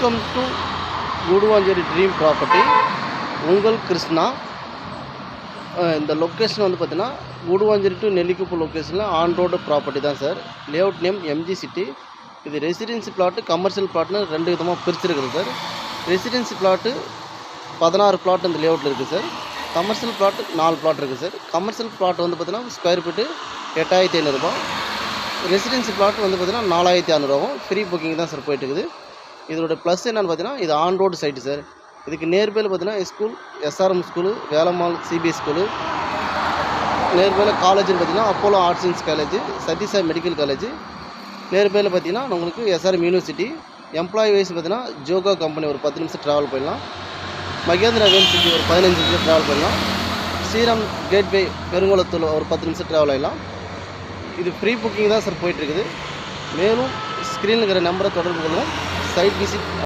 Welcome to Guduvancheri dream property உங்கள் கிருஷ்ணா. இந்த location வந்து பார்த்தீங்கன்னா குடுவாஞ்சேரி டு நெல்லிக்குப்பு லொக்கேஷனில் ஆன் ரோடு ப்ராப்பர்ட்டி தான் sir layout name MG city இது ரெசிடென்சி பிளாட்டு கமர்ஷியல் பிளாட்னு ரெண்டு விதமாக பிரிச்சிருக்குது சார் ரெசிடென்சி பிளாட்டு பதினாறு பிளாட் இந்த லேஅவுட்டில் இருக்குது சார் கமர்ஷியல் பிளாட் நாலு பிளாட் இருக்குது சார் கமர்ஷியல் பிளாட் வந்து பார்த்தீங்கன்னா ஸ்கொயர் ஃபீட்டு எட்டாயிரத்தி ஐநூறுரூபா ரெசிடென்சி பிளாட் வந்து பார்த்தீங்கன்னா நாலாயிரத்தி அறநூறுவாவும் ஃப்ரீ புக்கிங் தான் சார் போயிட்டுருக்குது இதோட ப்ளஸ் என்னென்னு பார்த்தீங்கன்னா இது ஆன் ரோடு சைட்டு சார் இதுக்கு நேர்பையில் பார்த்தீங்கன்னா school SRM school Velammal CBS school நேர்பையில் காலேஜ்னு பார்த்தீங்கன்னா அப்போலோ ஆர்ட்ஸ் சயின்ஸ் காலேஜ் சதீஷா மெடிக்கல் காலேஜ் நேர்பையில் பார்த்தீங்கன்னா உங்களுக்கு எஸ்ஆர்எம் யூனிவர்சிட்டி எம்ப்ளாயி வைஸ் பார்த்தீங்கன்னா ஜோகா கம்பெனி ஒரு பத்து நிமிஷம் ட்ராவல் பண்ணலாம் மகேந்திரா யூனிவர்சிட்டி ஒரு பதினஞ்சு நிமிஷம் ட்ராவல் பண்ணலாம் ஸ்ரீராம் கேட்வே பெருங்குளத்தூர் ஒரு பத்து நிமிஷம் ட்ராவல் ஆகலாம் இது ஃப்ரீ புக்கிங் தான் சார் போயிட்டுருக்குது மேலும் ஸ்க்ரீனில் இருக்கிற நம்பரை தொடர்பு கொள்ளுங்கள் साइड किसी